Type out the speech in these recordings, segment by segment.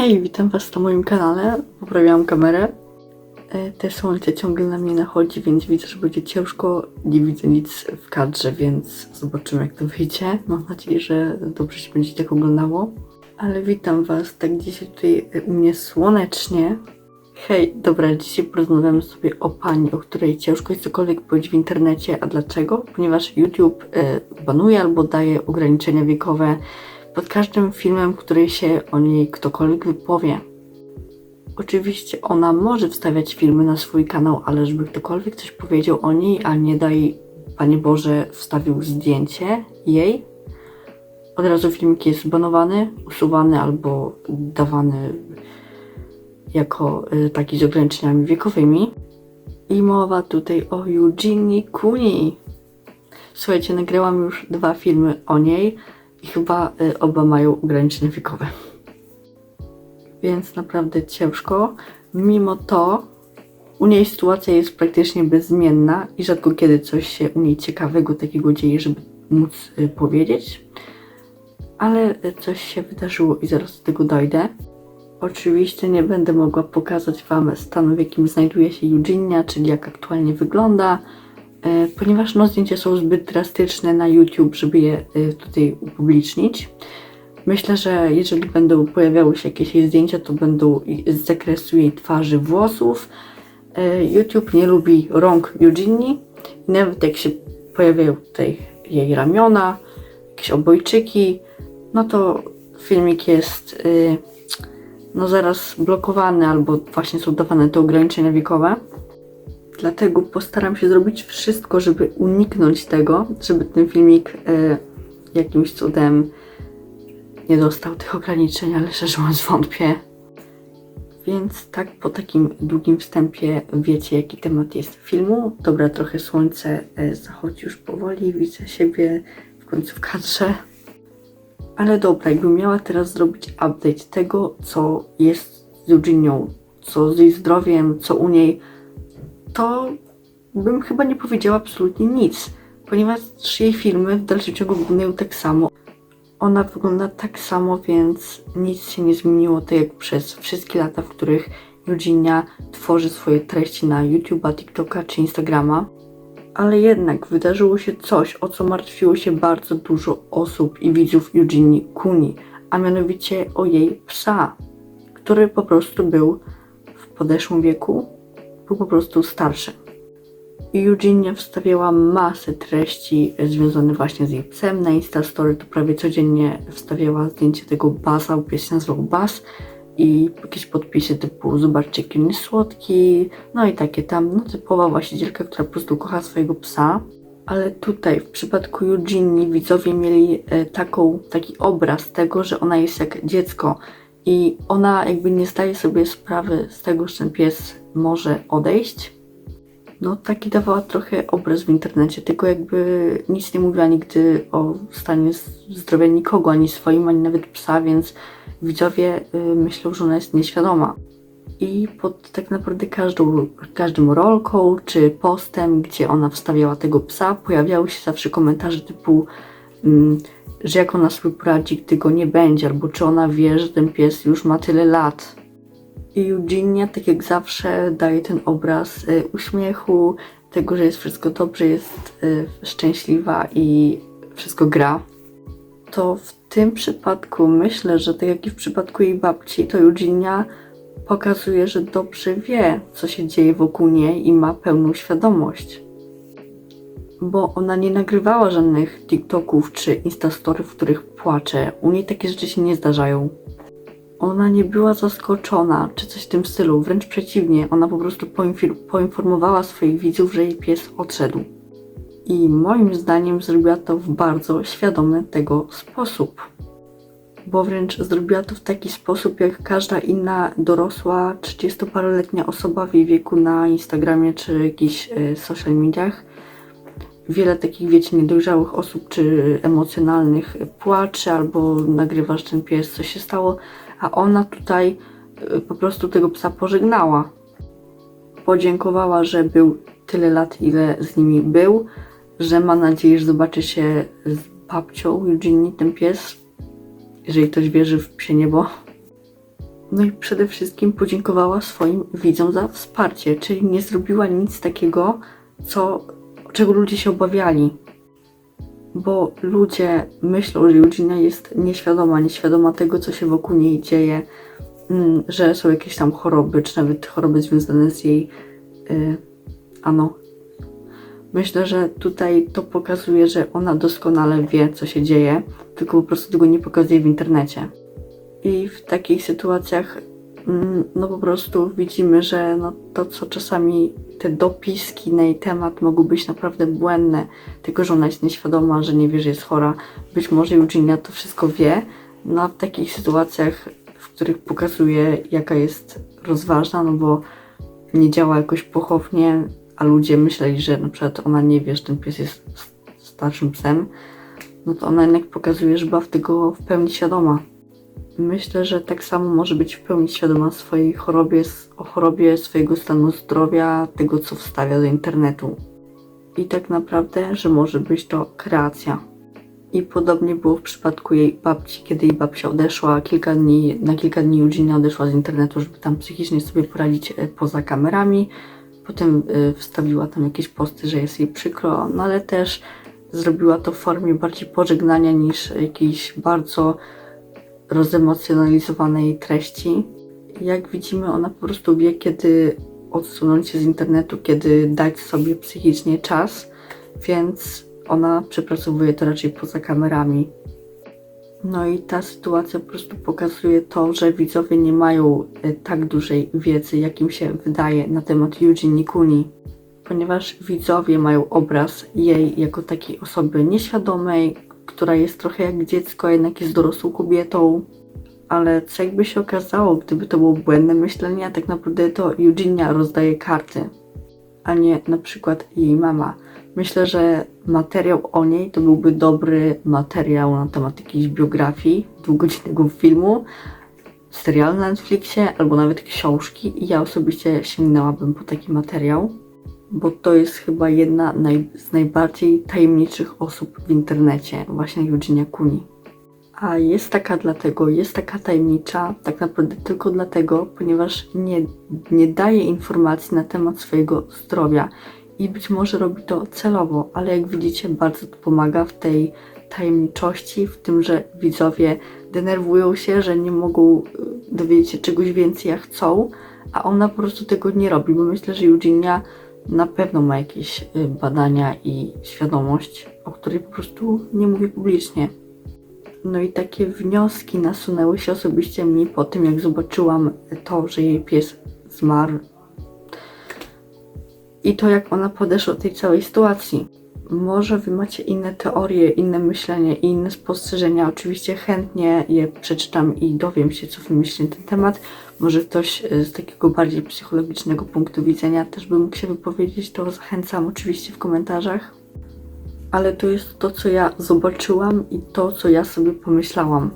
Hej, witam Was na moim kanale. Poprawiałam kamerę. E, Te słońce ciągle na mnie nachodzi, więc widzę, że będzie ciężko. Nie widzę nic w kadrze, więc zobaczymy jak to wyjdzie. Mam nadzieję, że dobrze się będzie tak oglądało. Ale witam Was tak dzisiaj tutaj u mnie słonecznie. Hej, dobra, dzisiaj porozmawiamy sobie o pani, o której ciężko jest cokolwiek powiedzieć w internecie. A dlaczego? Ponieważ YouTube e, banuje albo daje ograniczenia wiekowe pod każdym filmem, który się o niej ktokolwiek wypowie. Oczywiście ona może wstawiać filmy na swój kanał, ale żeby ktokolwiek coś powiedział o niej, a nie daj, Panie Boże, wstawił zdjęcie jej, od razu filmik jest banowany, usuwany albo dawany jako y, taki z ograniczeniami wiekowymi. I mowa tutaj o Eugenie Kuni. Słuchajcie, nagrałam już dwa filmy o niej i chyba y, oba mają ograniczenia wiekowe. Więc naprawdę ciężko. Mimo to u niej sytuacja jest praktycznie bezmienna i rzadko kiedy coś się u niej ciekawego takiego dzieje, żeby móc y, powiedzieć. Ale y, coś się wydarzyło i zaraz do tego dojdę. Oczywiście nie będę mogła pokazać Wam stanu, w jakim znajduje się Eugenia, czyli jak aktualnie wygląda, ponieważ no, zdjęcia są zbyt drastyczne na YouTube, żeby je e, tutaj upublicznić. Myślę, że jeżeli będą pojawiały się jakieś jej zdjęcia, to będą z zakresu jej twarzy, włosów. E, YouTube nie lubi rąk Eugenii i nawet jak się pojawiają tutaj jej ramiona, jakieś obojczyki, no to filmik jest no zaraz blokowany albo właśnie są dawane te ograniczenia wiekowe. Dlatego postaram się zrobić wszystko, żeby uniknąć tego, żeby ten filmik y, jakimś cudem nie dostał tych ograniczeń, ale szczerze mówiąc wątpię. Więc tak po takim długim wstępie wiecie jaki temat jest filmu. Dobra, trochę słońce y, zachodzi już powoli, widzę siebie w końcu w kadrze. Ale dobra, jakbym miała teraz zrobić update tego, co jest z Eugenią, co z jej zdrowiem, co u niej, to bym chyba nie powiedziała absolutnie nic, ponieważ jej filmy w dalszym ciągu wyglądają tak samo. Ona wygląda tak samo, więc nic się nie zmieniło, tak jak przez wszystkie lata, w których Eugenia tworzy swoje treści na YouTube'a, TikToka czy Instagrama ale jednak wydarzyło się coś, o co martwiło się bardzo dużo osób i widzów Eugenie Kuni, a mianowicie o jej psa, który po prostu był w podeszłym wieku, był po prostu starszy. Eugenia wstawiała masę treści związanych właśnie z jej psem. Na Instastory to prawie codziennie wstawiała zdjęcie tego Basa, bo pies się nazywał Bas i jakieś podpisy typu zobaczcie jaki on jest słodki, no i takie tam, no typowa właścicielka, która po prostu kocha swojego psa. Ale tutaj w przypadku Eugenie widzowie mieli e, taką, taki obraz tego, że ona jest jak dziecko i ona jakby nie zdaje sobie sprawy z tego, że ten pies może odejść. No taki dawała trochę obraz w internecie, tylko jakby nic nie mówiła nigdy o stanie zdrowia nikogo, ani swoim, ani nawet psa, więc widzowie y, myślą, że ona jest nieświadoma. I pod tak naprawdę każdą, każdym rolką czy postem, gdzie ona wstawiała tego psa, pojawiały się zawsze komentarze typu, mm, że jak ona sobie poradzi, gdy go nie będzie, albo czy ona wie, że ten pies już ma tyle lat. I Eugenia, tak jak zawsze, daje ten obraz y, uśmiechu, tego, że jest wszystko dobrze, jest y, szczęśliwa i wszystko gra. To w tym przypadku myślę, że tak jak i w przypadku jej babci, to Eugenia pokazuje, że dobrze wie, co się dzieje wokół niej i ma pełną świadomość. Bo ona nie nagrywała żadnych TikToków czy Instastory, w których płacze. U niej takie rzeczy się nie zdarzają. Ona nie była zaskoczona, czy coś w tym stylu, wręcz przeciwnie, ona po prostu poinformowała swoich widzów, że jej pies odszedł. I moim zdaniem zrobiła to w bardzo świadomy tego sposób. Bo wręcz zrobiła to w taki sposób, jak każda inna dorosła, 30-paroletnia osoba w jej wieku na Instagramie czy jakichś e, social mediach. Wiele takich, wiecie, niedojrzałych osób czy emocjonalnych płacze albo nagrywa, że ten pies, co się stało, a ona tutaj e, po prostu tego psa pożegnała. Podziękowała, że był tyle lat, ile z nimi był, że ma nadzieję, że zobaczy się z babcią Eugenie, ten pies, jeżeli ktoś wierzy w psie niebo. No i przede wszystkim podziękowała swoim widzom za wsparcie, czyli nie zrobiła nic takiego, co, czego ludzie się obawiali. Bo ludzie myślą, że Eugenia jest nieświadoma, nieświadoma tego, co się wokół niej dzieje, mm, że są jakieś tam choroby, czy nawet choroby związane z jej y, ano. Myślę, że tutaj to pokazuje, że ona doskonale wie, co się dzieje, tylko po prostu tego nie pokazuje w internecie. I w takich sytuacjach, no po prostu widzimy, że no to, co czasami te dopiski na jej temat mogą być naprawdę błędne, tylko że ona jest nieświadoma, że nie wie, że jest chora. Być może Eugenia to wszystko wie, no a w takich sytuacjach, w których pokazuje, jaka jest rozważna, no bo nie działa jakoś pochopnie, a ludzie myśleli, że na przykład ona nie wie, że ten pies jest starszym psem, no to ona jednak pokazuje, że była w tego w pełni świadoma. Myślę, że tak samo może być w pełni świadoma swojej chorobie, o chorobie swojego stanu zdrowia, tego co wstawia do internetu. I tak naprawdę, że może być to kreacja. I podobnie było w przypadku jej babci, kiedy jej babcia odeszła kilka dni, na kilka dni Eugenia odeszła z internetu, żeby tam psychicznie sobie poradzić e, poza kamerami. Potem e, wstawiła tam jakieś posty, że jest jej przykro, no ale też zrobiła to w formie bardziej pożegnania niż jakiejś bardzo rozemocjonalizowanej treści. Jak widzimy, ona po prostu wie, kiedy odsunąć się z internetu, kiedy dać sobie psychicznie czas, więc ona przepracowuje to raczej poza kamerami. No i ta sytuacja po prostu pokazuje to, że widzowie nie mają e, tak dużej wiedzy, jak im się wydaje na temat Eugenie Kuni, ponieważ widzowie mają obraz jej jako takiej osoby nieświadomej, która jest trochę jak dziecko, a jednak jest dorosłą kobietą. Ale co jakby się okazało, gdyby to było błędne myślenie, a tak naprawdę to Eugenia rozdaje karty, a nie na przykład jej mama. Myślę, że materiał o niej to byłby dobry materiał na temat jakiejś biografii, dwugodzinnego filmu, serial na Netflixie albo nawet książki i ja osobiście sięgnęłabym po taki materiał, bo to jest chyba jedna naj, z najbardziej tajemniczych osób w internecie, właśnie Eugenia Kuni. A jest taka dlatego, jest taka tajemnicza, tak naprawdę tylko dlatego, ponieważ nie, nie daje informacji na temat swojego zdrowia i być może robi to celowo, ale jak widzicie, bardzo to pomaga w tej tajemniczości, w tym, że widzowie denerwują się, że nie mogą y, dowiedzieć się czegoś więcej, jak chcą, a ona po prostu tego nie robi, bo myślę, że Eugenia na pewno ma jakieś y, badania i świadomość, o której po prostu nie mówi publicznie. No i takie wnioski nasunęły się osobiście mi po tym, jak zobaczyłam to, że jej pies zmarł i to, jak ona podeszła do tej całej sytuacji. Może wy macie inne teorie, inne myślenie inne spostrzeżenia. Oczywiście chętnie je przeczytam i dowiem się, co wy myślicie na ten temat. Może ktoś e, z takiego bardziej psychologicznego punktu widzenia też by mógł się wypowiedzieć, to zachęcam oczywiście w komentarzach. Ale to jest to, co ja zobaczyłam i to, co ja sobie pomyślałam.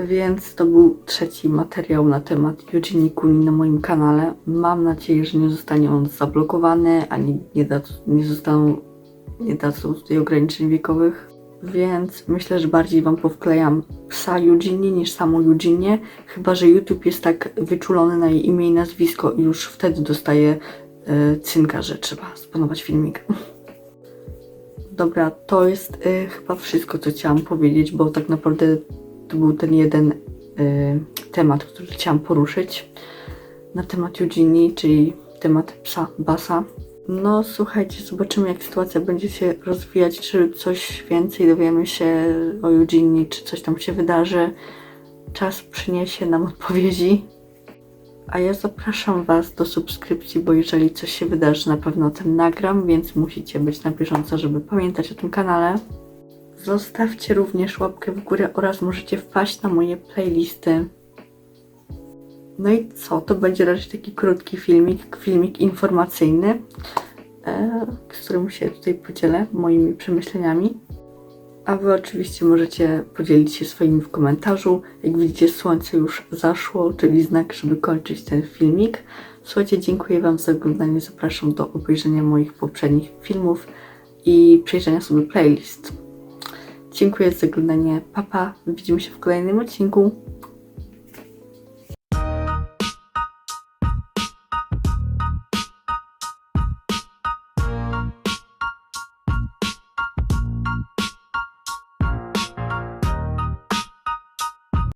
Więc to był trzeci materiał na temat Eugenie Kuni na moim kanale. Mam nadzieję, że nie zostanie on zablokowany, ani nie, da, nie zostaną, nie dadzą tutaj ograniczeń wiekowych. Więc myślę, że bardziej Wam powklejam psa Eugenie niż samą Eugenię, chyba że YouTube jest tak wyczulony na jej imię i nazwisko i już wtedy dostaje e, cynka, że trzeba spanować filmik. Dobra, to jest y, chyba wszystko, co chciałam powiedzieć, bo tak naprawdę to był ten jeden y, temat, który chciałam poruszyć na temat Eugenie, czyli temat psa Basa. No słuchajcie, zobaczymy jak sytuacja będzie się rozwijać, czy coś więcej dowiemy się o Eugenie, czy coś tam się wydarzy. Czas przyniesie nam odpowiedzi. A ja zapraszam Was do subskrypcji, bo jeżeli coś się wydarzy, na pewno o tym nagram, więc musicie być na bieżąco, żeby pamiętać o tym kanale. Zostawcie również łapkę w górę oraz możecie wpaść na moje playlisty. No i co? To będzie raczej taki krótki filmik, filmik informacyjny, e, z którym się tutaj podzielę moimi przemyśleniami. A Wy oczywiście możecie podzielić się swoimi w komentarzu. Jak widzicie, słońce już zaszło, czyli znak, żeby kończyć ten filmik. Słuchajcie, dziękuję Wam za oglądanie. Zapraszam do obejrzenia moich poprzednich filmów i przejrzenia sobie playlist. Dziękuję za oglądanie. Papa, widzimy się w kolejnym odcinku.